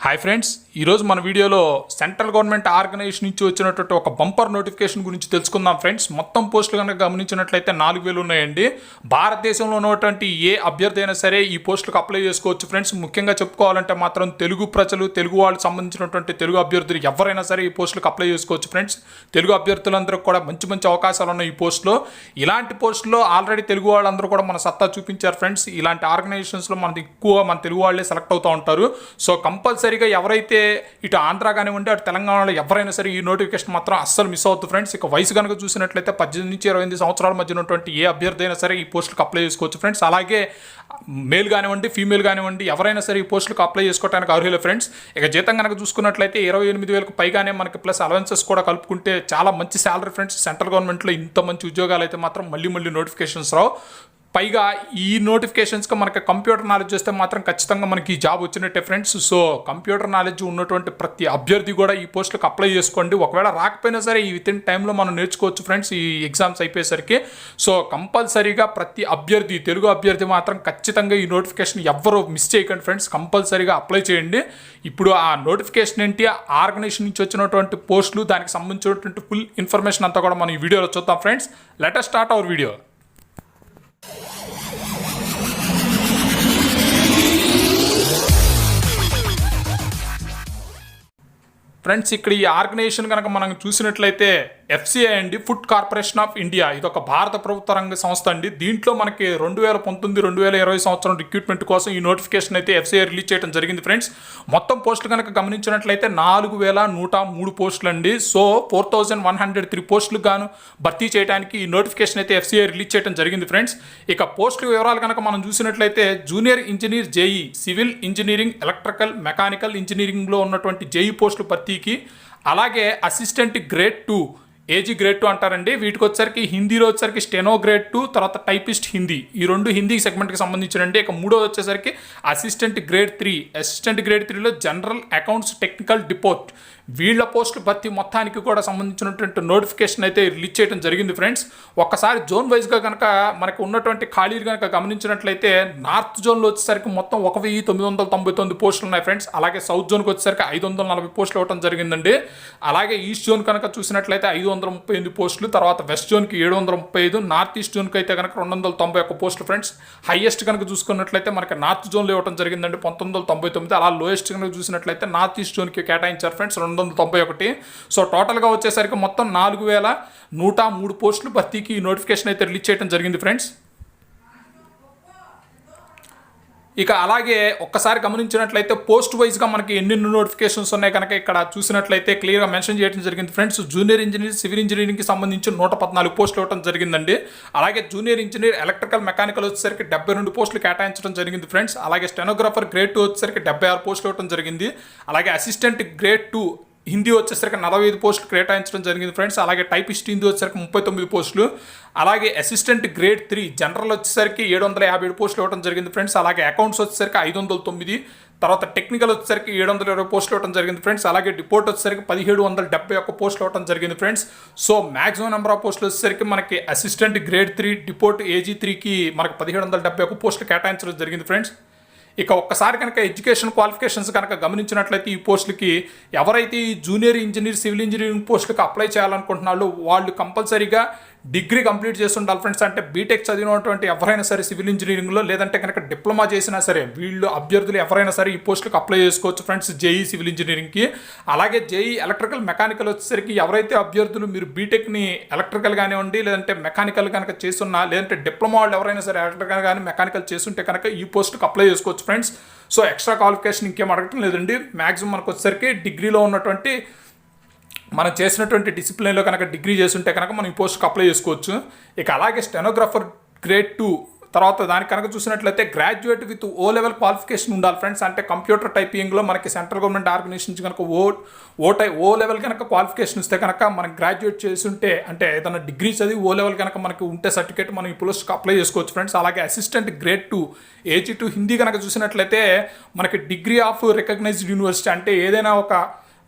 Hi friends ఈరోజు మన వీడియోలో సెంట్రల్ గవర్నమెంట్ ఆర్గనైజేషన్ నుంచి వచ్చినటువంటి ఒక బంపర్ నోటిఫికేషన్ గురించి తెలుసుకుందాం ఫ్రెండ్స్. మొత్తం పోస్టులు కనుక గమనించినట్లయితే నాలుగు వేలు ఉన్నాయండి. భారతదేశంలో ఉన్నటువంటి ఏ అభ్యర్థి అయినా సరే ఈ పోస్టులకు అప్లై చేసుకోవచ్చు ఫ్రెండ్స్. ముఖ్యంగా చెప్పుకోవాలంటే మాత్రం తెలుగు ప్రజలు తెలుగు వాళ్ళకి సంబంధించినటువంటి తెలుగు అభ్యర్థులు ఎవరైనా సరే ఈ పోస్టులకు అప్లై చేసుకోవచ్చు ఫ్రెండ్స్. తెలుగు అభ్యర్థులందరూ కూడా మంచి మంచి అవకాశాలు ఉన్నాయి ఈ పోస్టులో. ఇలాంటి పోస్టులో ఆల్రెడీ తెలుగు వాళ్ళందరూ కూడా మన సత్తా చూపించారు ఫ్రెండ్స్. ఇలాంటి ఆర్గనైజేషన్స్లో మనది ఎక్కువ మన తెలుగు వాళ్ళే సెలెక్ట్ అవుతూ ఉంటారు. సో కంపల్సరీగా ఎవరైతే ఇటు ఆంధ్ర కానివ్వండి అటు తెలంగాణలో ఎవరైనా సరే ఈ నోటిఫికేషన్ మాత్రం అస్సలు మిస్ అవుతుంది ఫ్రెండ్స్ ఇక వయసు కనుక చూసినట్లయితే పద్దెనిమిది నుంచి ఇరవై ఎనిమిది సంవత్సరాల మధ్య ఉన్నటువంటి ఏ అభ్యర్థి అయినా సరే ఈ పోస్టులకు అప్లై చేసుకోవచ్చు ఫ్రెండ్స్. అలాగే మేల్ కానివ్వండి ఫీమేల్ కానివ్వండి ఎవరైనా సరే ఈ పోస్టులకు అప్లై చేసుకోవడానికి అర్హులు ఫ్రెండ్స్. ఇక జీతం కనుక చూసుకున్నట్లయితే ఇరవై ఎనిమిది వేలకు పైగానే మనకి ప్లస్ అలవెన్సెస్ కూడా కలుపుకుంటే చాలా మంచి శాలరీ ఫ్రెండ్స్. సెంట్రల్ గవర్నమెంట్లో ఇంత మంచి ఉద్యోగాలు అయితే మాత్రం మళ్ళీ మళ్ళీ నోటిఫికేషన్స్ రావు. పైగా ఈ నోటిఫికేషన్స్కి మనకి కంప్యూటర్ నాలెడ్జ్ వస్తే మాత్రం ఖచ్చితంగా మనకి ఈ జాబ్ వచ్చినట్టే ఫ్రెండ్స్. సో కంప్యూటర్ నాలెడ్జ్ ఉన్నటువంటి ప్రతి అభ్యర్థి కూడా ఈ పోస్టులకు అప్లై చేసుకోండి. ఒకవేళ రాకపోయినా సరే ఈ విత్ ఇన్ టైంలో మనం నేర్చుకోవచ్చు ఫ్రెండ్స్ ఈ ఎగ్జామ్స్ అయిపోయేసరికి. సో కంపల్సరీగా ప్రతి అభ్యర్థి తెలుగు అభ్యర్థి మాత్రం ఖచ్చితంగా ఈ నోటిఫికేషన్ ఎవ్వరూ మిస్ చేయకండి ఫ్రెండ్స్. కంపల్సరీగా అప్లై చేయండి. ఇప్పుడు ఆ నోటిఫికేషన్ ఏంటి? ఆర్గనైజేషన్ నుంచి వచ్చినటువంటి పోస్టులు దానికి సంబంధించినటువంటి ఫుల్ ఇన్ఫర్మేషన్ అంతా కూడా మనం ఈ వీడియోలో చూద్దాం friends. Let's start our video. Friends ఇక్కడ ఈ ఆర్గనైజేషన్ కనుక మనం చూసినట్లయితే ఎఫ్సిఐ అండి ఫుడ్ కార్పొరేషన్ ఆఫ్ ఇండియా. ఇది ఒక భారత ప్రభుత్వ రంగ సంస్థ అండి. దీంట్లో మనకి రెండు వేల పంతొమ్మిది రెండు వేల ఇరవై సంవత్సరం రిక్రూట్మెంట్ కోసం ఈ నోటిఫికేషన్ అయితే ఎఫ్సిఐ రిలీజ్ చేయడం జరిగింది ఫ్రెండ్స్. మొత్తం పోస్టులు కనుక గమనించినట్లయితే నాలుగు వేల నూట మూడు పోస్టులు అండి. So four thousand one hundred three పోస్టులు గాను భర్తీ చేయడానికి ఈ నోటిఫికేషన్ అయితే ఎఫ్సిఐ రిలీజ్ చేయడం జరిగింది ఫ్రెండ్స్. ఇక పోస్టుల వివరాలు కనుక మనం చూసినట్లయితే junior engineer JE civil engineering electrical mechanical ఇంజనీరింగ్లో ఉన్నటువంటి జేఈ పోస్టులు భర్తీ భర్తీకి అలాగే assistant grade two AG grade two అంటారండి. వీటికి వచ్చరికి హిందీలో వచ్చరికి స్టెనో గ్రేడ్ టూ తర్వాత టైపిస్ట్ హిందీ. ఈ రెండు హిందీ సెగ్మెంట్కి సంబంధించినండి. ఇక మూడో వచ్చేసరికి assistant grade three assistant grade త్రీలో జనరల్ అకౌంట్స్ టెక్నికల్ డిపోర్ట్ వీళ్ళ పోస్టులు భర్తీ మొత్తానికి కూడా సంబంధించినటువంటి నోటిఫికేషన్ అయితే రిలీజ్ చేయడం జరిగింది ఫ్రెండ్స్ ఒక్కసారి జోన్ వైజ్గా కనుక మనకు ఉన్నటువంటి ఖాళీలు కనుక గమనించినట్లయితే నార్త్ జోన్లో వచ్చేసరికి మొత్తం ఒక వెయ్యి తొమ్మిది వందల తొంభై తొమ్మిది పోస్టులు ఉన్నాయి ఫ్రెండ్స్ అలాగే సౌత్ జోన్కి వచ్చేసరికి ఐదు వందల నలభై పోస్టులు ఇవ్వడం జరిగిందండి. అలాగే ఈస్ట్ జోన్ కనుక చూసినట్లయితే ఐదు వందల ముప్పై ఎనిమిది పోస్టులు తర్వాత వెస్ట్ జోన్కి ఏడు వందల ముప్పై ఐదు నార్త్ ఈస్ట్ జోన్కి అయితే కనుక రెండు వందల తొంభై ఒక్క పోస్టులు ఫ్రెండ్స్ హైయెస్ట్ కనుక చూసుకున్నట్లయితే మనకి నార్త్ జోన్లో ఇవ్వడం జరిగిందండి పంతొమ్మిది వందల తొంభై తొమ్మిది. అలా లోయెస్ట్ కనుక చూసినట్లయితే నార్త్ ఈస్ట్ జోన్కి కేటాయించారు ఫ్రెండ్స్ రెండు వందల తొంభై ఒకటి. సో టోటల్గా వచ్చేసరికి మొత్తం నాలుగు వేల నూట మూడు పోస్టులు భర్తీకి ఈ నోటిఫికేషన్ అయితే రిలీజ్ చేయడం జరిగింది ఫ్రెండ్స్. ఇక అలాగే ఒక్కసారి గమనించినట్లయితే పోస్ట్ వైజ్గా మనకి ఎన్నెన్ని నోటిఫికేషన్స్ ఉన్నాయి కనుక ఇక్కడ చూసినట్లయితే క్లియర్గా మెన్షన్ చేయడం జరిగింది ఫ్రెండ్స్. జూనియర్ ఇంజనీర్ సివిల్ ఇంజనీరింగ్కి సంబంధించి నూట పద్నాలుగు పోస్టులు ఇవ్వడం జరిగిందండి. అలాగే జూనియర్ ఇంజనీర్ ఎలక్ట్రికల్ మెకానికల్ వచ్చేసరికి డెబ్బై రెండు పోస్టులు కేటాయించడం జరిగింది ఫ్రెండ్స్. అలాగే స్టెనోగ్రాఫర్ గ్రేడ్ టూ వచ్చేసరికి డెబ్బై ఆరు పోస్టులు ఇవ్వడం జరిగింది. అలాగే అసిస్టెంట్ గ్రేడ్ టూ హిందీ వచ్చేసరికి నలభై ఐదు పోస్టులు కేటాయించడం జరిగింది ఫ్రెండ్స్. అలాగే టైపిస్ట్ హిందీ వచ్చేసరికి ముప్పై తొమ్మిది పోస్టులు. అలాగే అసిస్టెంట్ గ్రేడ్ త్రీ జనరల్ వచ్చేసరికి ఏడు వందల యాభై ఏడు పోస్టులు ఇవ్వడం జరిగింది ఫ్రెండ్స్. అలాగే అకౌంట్స్ వచ్చేసరికి ఐదు వందల తొమ్మిది. తర్వాత టెక్నికల్ వచ్చేసరికి ఏడు వందల ఇరవై పోస్టులు ఇవ్వడం జరిగింది ఫ్రెండ్స్. అలాగే డిపోర్ట్ వచ్చేసరికి పదిహేడు వందల డెబ్బై ఒక్క పోస్టులు ఇవ్వడం జరిగింది friends. So maximum number of పోస్టులు వచ్చేసరికి మనకి assistant grade three depot AG త్రీకి మనకి పదిహేడు వందల డెబ్బై ఒక్క పోస్టులు కేటాయించడం జరిగింది ఫ్రెండ్స్. ఇక ఒక్కసారి కనుక ఎడ్యుకేషన్ క్వాలిఫికేషన్స్ కనుక గమనించినట్లయితే ఈ పోస్టులకి ఎవరైతే ఈ జూనియర్ ఇంజనీర్ సివిల్ ఇంజనీరింగ్ పోస్టులకు అప్లై చేయాలనుకుంటున్నారో వాళ్ళు కంపల్సరీగా డిగ్రీ కంప్లీట్ చేసి ఉండాలి ఫ్రెండ్స్. అంటే బీటెక్ చదివినటువంటి ఎవరైనా సరే సివిల్ ఇంజనీరింగ్లో లేదంటే కనుక డిప్లొమా చేసినా సరే వీళ్ళు అభ్యర్థులు ఎవరైనా సరే ఈ పోస్టులకు అప్లై చేసుకోవచ్చు ఫ్రెండ్స్ జేఈ సివిల్ ఇంజనీరింగ్కి. అలాగే జేఈ ఎలక్ట్రికల్ మెకానికల్ వచ్చేసరికి ఎవరైతే అభ్యర్థులు మీరు బీటెక్ని ఎలక్ట్రికల్ కానివ్వండి లేదంటే మెకానికల్ కనుక చేస్తున్నా లేదంటే డిప్లొమా వాళ్ళు ఎవరైనా సరే ఎలక్ట్రికల్ కానీ మెకానికల్ చేస్తుంటే కనుక ఈ పోస్టుకు అప్లై చేసుకోవచ్చు ఫ్రెండ్స్. సో ఎక్స్ట్రా క్వాలిఫికేషన్ ఇంకేం అడగటం లేదండి. మ్యాక్సిమం మనకు వచ్చేసరికి డిగ్రీలో ఉన్నటువంటి మనం చేసినటువంటి డిసిప్లిన్లో కనుక డిగ్రీ చేస్తుంటే కనుక మనం ఈ పోస్ట్కి అప్లై చేసుకోవచ్చు. ఇక అలాగే స్టెనోగ్రాఫర్ గ్రేడ్ టూ తర్వాత దానికి కనుక చూసినట్లయితే graduate with O level qualification ఉండాలి ఫ్రెండ్స్. అంటే కంప్యూటర్ టైపింగ్లో మనకి సెంట్రల్ గవర్నమెంట్ ఆర్గనైజేషన్ నుంచి కనుక ఓ ఓ టై ఓ లెవెల్ కనుక క్వాలిఫికేషన్ ఇస్తే కనుక మనం గ్రాడ్యుయేట్ చేస్తుంటే అంటే ఏదైనా డిగ్రీ చదివి ఓ లెవెల్ కనుక మనకి ఉంటే సర్టిఫికేట్ మనం ఈ పోస్ట్కి అప్లై చేసుకోవచ్చు ఫ్రెండ్స్. అలాగే assistant grade two AG two Hindi కనుక చూసినట్లయితే మనకి డిగ్రీ ఆఫ్ రికగ్నైజ్డ్ యూనివర్సిటీ అంటే ఏదైనా ఒక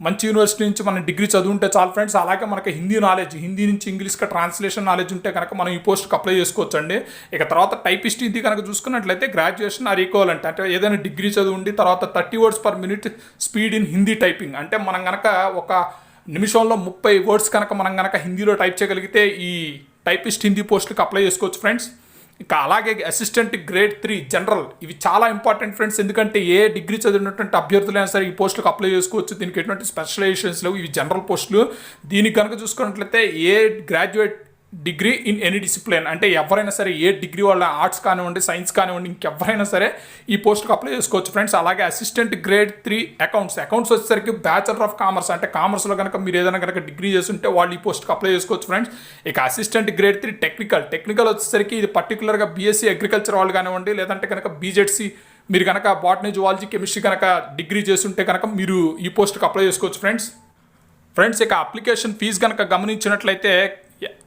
మంచి యూనివర్సిటీ నుంచి మనం డిగ్రీ చదువుంటే చాలు ఫ్రెండ్స్ అలాగే మనకి హిందీ నాలెడ్జ్ హిందీ నుంచి ఇంగ్లీష్కి ట్రాన్స్లేషన్ నాలెడ్జ్ ఉంటే కనుక మనం ఈ పోస్ట్కి అప్లై చేసుకోవచ్చు అండి ఇక తర్వాత టైపిస్ట్ ఇది కనుక చూసుకున్నట్లయితే గ్రాడ్యుయేషన్ ఆర్ ఈక్వల్ అంటే ఏదైనా డిగ్రీ చదువుండి తర్వాత thirty words per minute speed in Hindi typing అంటే మనం కనుక ఒక నిమిషంలో ముప్పై వర్డ్స్ కనుక మనం కనుక హిందీలో టైప్ చేయగలిగితే ఈ టైపిస్ట్ హిందీ పోస్టులకు అప్లై చేసుకోవచ్చు ఫ్రెండ్స్ ఇంకా అలాగే అసిస్టెంట్ గ్రేడ్ త్రీ జనరల్ ఇవి చాలా ఇంపార్టెంట్ ఫ్రెండ్స్ ఎందుకంటే ఏ డిగ్రీ చదివినటువంటి అభ్యర్థులైనా సరే ఈ పోస్టులకు అప్లై చేసుకోవచ్చు. దీనికి ఎటువంటి స్పెషలైజేషన్స్ లేవు. ఇవి జనరల్ పోస్టులు దీనికి కనుక చూసుకున్నట్లయితే a graduate degree in any discipline. అంటే ఎవరైనా సరే ఏ డిగ్రీ వాళ్ళ ఆర్ట్స్ కానివ్వండి సైన్స్ కానివ్వండి ఇంకెవరైనా సరే ఈ పోస్ట్కి అప్లై చేసుకోవచ్చు ఫ్రెండ్స్. అలాగే assistant grade three accounts. Accounts వచ్చేసరికి బ్యాచులర్ ఆఫ్ కామర్స్. అంటే కామర్స్లో కనుక మీరు ఏదైనా కనుక డిగ్రీ చేస్తుంటే వాళ్ళు ఈ పోస్ట్కి అప్లై చేసుకోవచ్చు ఫ్రెండ్స్. ఇక assistant grade three technical. Technical వచ్చేసరికి ఇది పర్టికులర్గా బీఎస్సీ అగ్రికల్చర్ వాళ్ళు కానివ్వండి లేదంటే కనుక బీజెడ్సీ మీరు కనుక బాటనీ జువాలజీ కెమిస్ట్రీ కనుక డిగ్రీ చేస్తుంటే కనుక మీరు ఈ పోస్ట్కి అప్లై చేసుకోవచ్చు ఫ్రెండ్స్. ఫ్రెండ్స్ ఇక అప్లికేషన్ ఫీజు కనుక గమనించినట్లయితే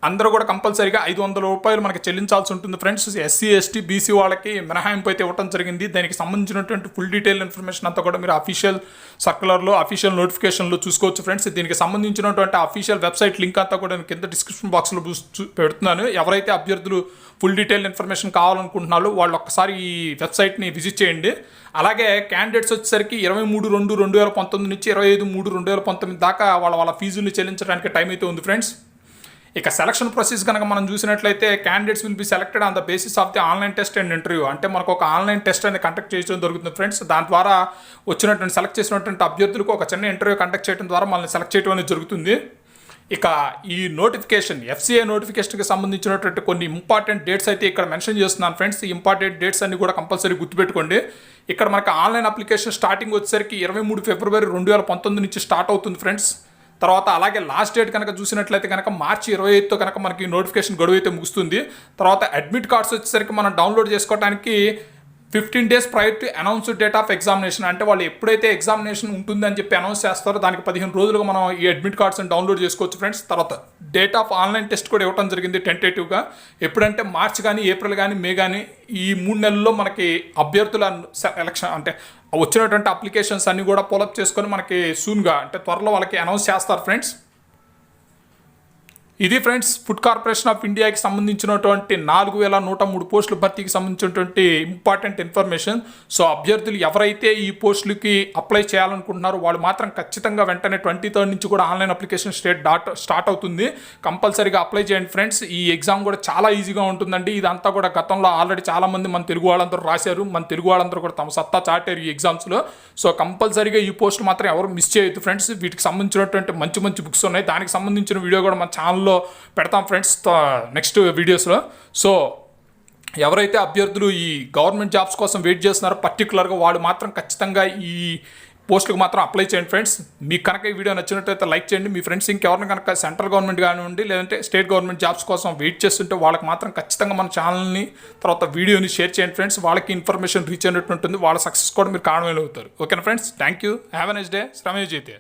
అందరూ కూడా కంపల్సరీగా ఐదు వందల రూపాయలు మనకి చెల్లించాల్సి ఉంటుంది ఫ్రెండ్స్. ఎస్సీ ఎస్టీ బీసీ వాళ్ళకి మినహాయింపు అయితే ఇవ్వడం జరిగింది. దానికి సంబంధించినటువంటి ఫుల్ డీటెయిల్ ఇన్ఫర్మేషన్ అంతా కూడా మీరు అఫీషియల్ సర్కులర్లో అఫీషియల్ నోటిఫికేషన్లో చూసుకోవచ్చు ఫ్రెండ్స్. దీనికి సంబంధించినటువంటి అఫీషియల్ వెబ్సైట్ లింక్ అంతా కూడా నేను కింద డిస్క్రిప్షన్ బాక్స్లో పెడుతున్నాను. ఎవరైతే అభ్యర్థులు ఫుల్ డీటెయిల్ ఇన్ఫర్మేషన్ కావాలనుకుంటున్నారో వాళ్ళు ఒక్కసారి ఈ వెబ్సైట్ని విజిట్ చేయండి. అలాగే క్యాండిడేట్స్ వచ్చేసరికి ఇరవై మూడు రెండు రెండు వేల పంతొమ్మిది నుంచి ఇరవై ఐదు మూడు రెండు వేల పంతొమ్మిది దాకా వాళ్ళ వాళ్ళ ఫీజుల్ని చెల్లించడానికి టైం అయితే ఉంది ఫ్రెండ్స్. ఇక సెలక్షన్ ప్రొసెస్ కనుక మనం చూసినట్లయితే candidates will be selected on the basis of the online test and interview అంటే మనకు ఒక ఆన్లైన్ టెస్ట్ అనేది కండక్ట్ చేయడం జరుగుతుంది ఫ్రెండ్స్ దాని ద్వారా వచ్చినటువంటి సెలెక్ట్ చేసినటువంటి అభ్యర్థులకు ఒక చిన్న ఇంటర్వ్యూ కండక్ట్ చేయడం ద్వారా మనల్ని సెలెక్ట్ చేయడం అనేది జరుగుతుంది. ఇక ఈ నోటిఫికేషన్ ఎఫ్సీఏ నోటిఫికేషన్కి సంబంధించినటువంటి కొన్ని ఇంపార్టెంట్ డేట్స్ అయితే ఇక్కడ మెన్షన్ చేస్తున్నాను ఫ్రెండ్స్ ఈ ఇంపార్టెంట్ డేట్స్ అన్ని కూడా కంపల్సరీ గుర్తుపెట్టుకోండి. ఇక్కడ మనకి ఆన్లైన్ అప్లికేషన్ స్టార్టింగ్ వచ్చేసరికి ఇరవై మూడు ఫిబ్రవరి రెండు వేల పంతొమ్మిది నుంచి స్టార్ట్ అవుతుంది ఫ్రెండ్స్ తర్వాత అలాగే లాస్ట్ డేట్ కనుక చూసినట్లయితే కనుక మార్చి ఇరవై ఐదుతో కనుక మనకి నోటిఫికేషన్ గడువు అయితే ముగుస్తుంది. తర్వాత అడ్మిట్ కార్డ్స్ వచ్చేసరికి మనం డౌన్లోడ్ చేసుకోవడానికి fifteen days prior to announce date of examination అంటే వాళ్ళు ఎప్పుడైతే ఎగ్జామినేషన్ ఉంటుందని చెప్పి అనౌన్స్ చేస్తారో దానికి పదిహేను రోజులుగా మనం ఈ అడ్మిట్ కార్డ్స్ని డౌన్లోడ్ చేసుకోవచ్చు ఫ్రెండ్స్ తర్వాత డేట్ ఆఫ్ ఆన్లైన్ టెస్ట్ కూడా ఇవ్వడం జరిగింది టెంటేటివ్గా ఎప్పుడంటే మార్చ్ కానీ ఏప్రిల్ కానీ మే కానీ ఈ మూడు నెలల్లో మనకి అభ్యర్థుల ఎలక్షన్ అంటే వచ్చినటువంటి అప్లికేషన్స్ అన్నీ కూడా పోలప్ చేసుకొని మనకి సూన్గా అంటే త్వరలో వాళ్ళకి అనౌన్స్ చేస్తారు ఫ్రెండ్స్ ఇది ఫ్రెండ్స్ ఫుడ్ కార్పొరేషన్ ఆఫ్ ఇండియాకి సంబంధించినటువంటి నాలుగు వేల నూట మూడు పోస్టుల భర్తీకి సంబంధించినటువంటి ఇంపార్టెంట్ ఇన్ఫర్మేషన్. సో అభ్యర్థులు ఎవరైతే ఈ పోస్టులకి అప్లై చేయాలనుకుంటున్నారో వాళ్ళు మాత్రం ఖచ్చితంగా వెంటనే ట్వంటీ థర్డ్ నుంచి కూడా online application state dot start అవుతుంది. కంపల్సరీగా అప్లై చేయండి ఫ్రెండ్స్. ఈ ఎగ్జామ్ కూడా చాలా ఈజీగా ఉంటుందండి. ఇదంతా కూడా గతంలో ఆల్రెడీ చాలామంది మన తెలుగు వాళ్ళందరూ రాశారు. మన తెలుగు వాళ్ళందరూ కూడా తమ సత్తా చాటారు ఈ ఎగ్జామ్స్లో. సో కంపల్సరీగా ఈ పోస్ట్ మాత్రం ఎవరు మిస్ చేయొద్దు ఫ్రెండ్స్. వీటికి సంబంధించినటువంటి మంచి మంచి బుక్స్ ఉన్నాయి. దానికి సంబంధించిన వీడియో కూడా మన ఛానల్లో పెడతాం ఫ్రెండ్స్ నెక్స్ట్ వీడియోస్లో సో ఎవరైతే అభ్యర్థులు ఈ గవర్నమెంట్ జాబ్స్ కోసం వెయిట్ చేస్తున్నారో పర్టికులర్గా వాళ్ళు మాత్రం ఖచ్చితంగా ఈ పోస్టులకు మాత్రం అప్లై చేయండి ఫ్రెండ్స్. మీకు కనుక ఈ వీడియో నచ్చినట్లయితే లైక్ చేయండి. మీ ఫ్రెండ్స్ ఇంకెవరిని కనుక సెంట్రల్ గవర్నమెంట్ కానివ్వండి లేదంటే స్టేట్ గవర్నమెంట్ జాబ్స్ కోసం వెయిట్ చేస్తుంటే వాళ్ళకి మాత్రం ఖచ్చితంగా మన ఛానల్ని తర్వాత వీడియోని షేర్ చేయండి ఫ్రెండ్స్. వాళ్ళకి ఇన్ఫర్మేషన్ రీచ్ అయినట్టు ఉంటుంది. వాళ్ళ సక్సెస్ కూడా మీరు కారణమైన అవుతారు ఓకేనా friends? Thank you. Have a next day శ్రమయోజైతే